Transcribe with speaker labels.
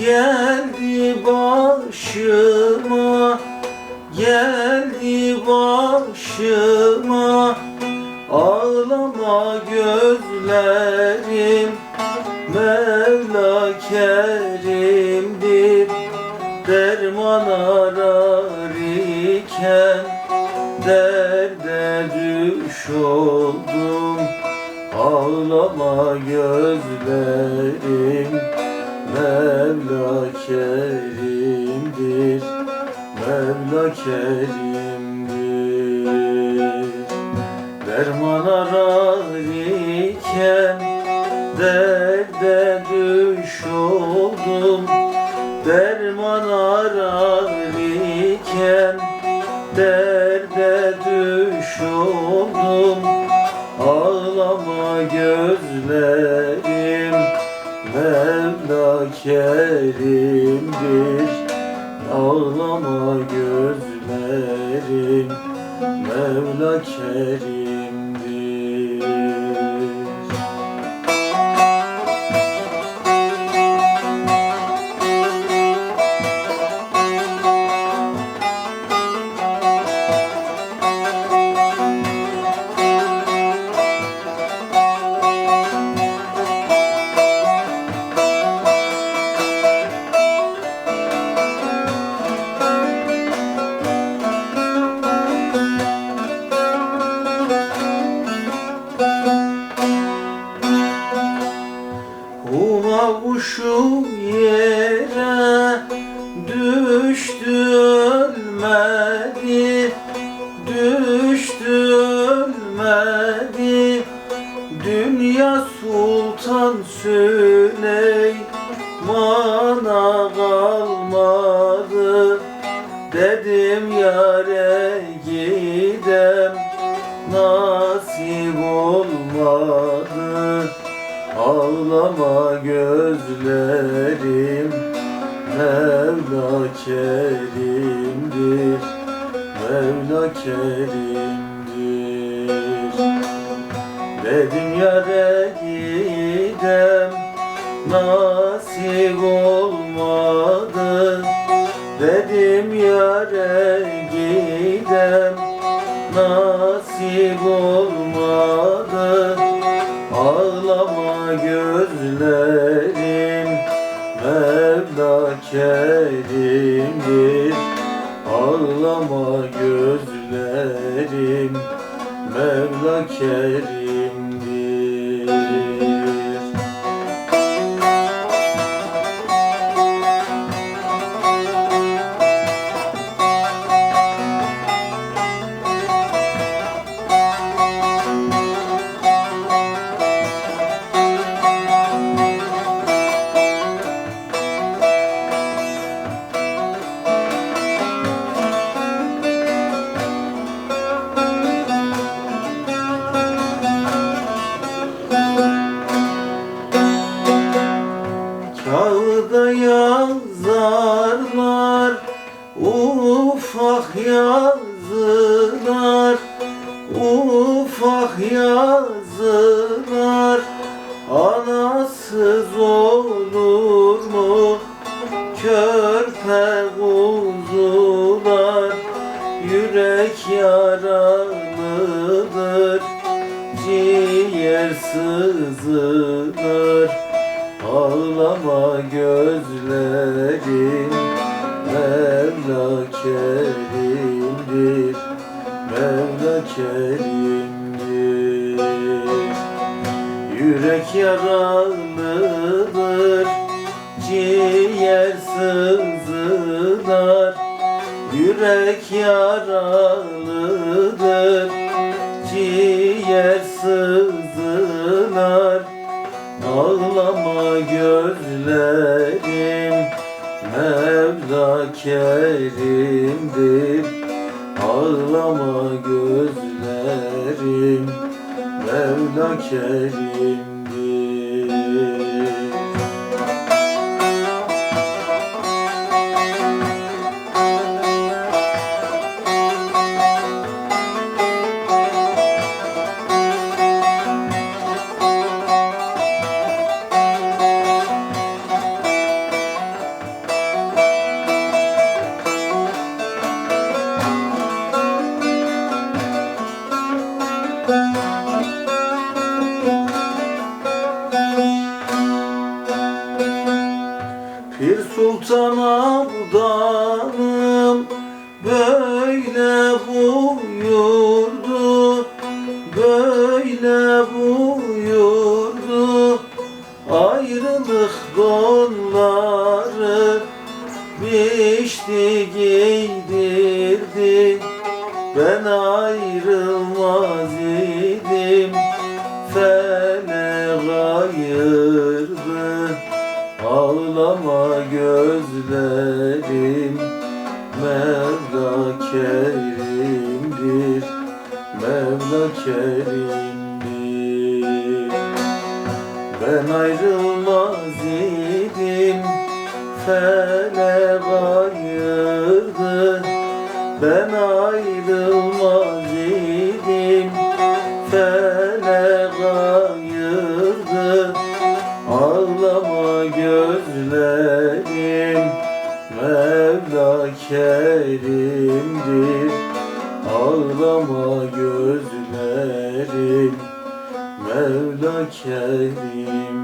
Speaker 1: geldi başıma Geldi başıma. Ağlama gözlerim Mevla kerimdir. Derman arar iken Derde düş oldum. Ağlama gözlerim Mevla kerimdir Mevla kerimdir Derman arar iken Derde düş oldum. Derman arar iken Derde düş oldum. Ağlama gözlerim Mevla kerimdir Ağlama gözlerim Mevla kerimdir ölmedi. Dünya Sultan Süleyman'a kalmadı. Dedim yare gidem. Nasip olmadı. Ağlama gözlerim Mevla kerimdir Mevla kerimdir Dedim yare gidem Nasip olmadı. Dedim yare gidem Nasip olmadı. Ağlama gözlerim Mevla kerimdir. Ağlama Mevla kerimdir yürek yaralıdır ciğer sızılır Ağlama gözlerim Mevla kerimdir Mevla kerimdir. Yürek yaralıdır Ciğer sızılar Yürek yaralıdır Ciğer sızılar. Ağlama gözlerim Mevla kerimdir. Ağlama gözlerim Mevla kerimdir Böyle buyurdu Ayrılık donları Biçti giydirdi Ben ayrılmaz idim. Felek ayırdı Ağlama gözlerim. Mevla kerimdir Mevla kerimdir. Ben ayrılmaz idim. Felek ayırdı Ben ayrılmaz idim. Felek ayırdı Ağlama gözlerim. Mevla kerimdir. Ağlama gözlerim Mevla kerim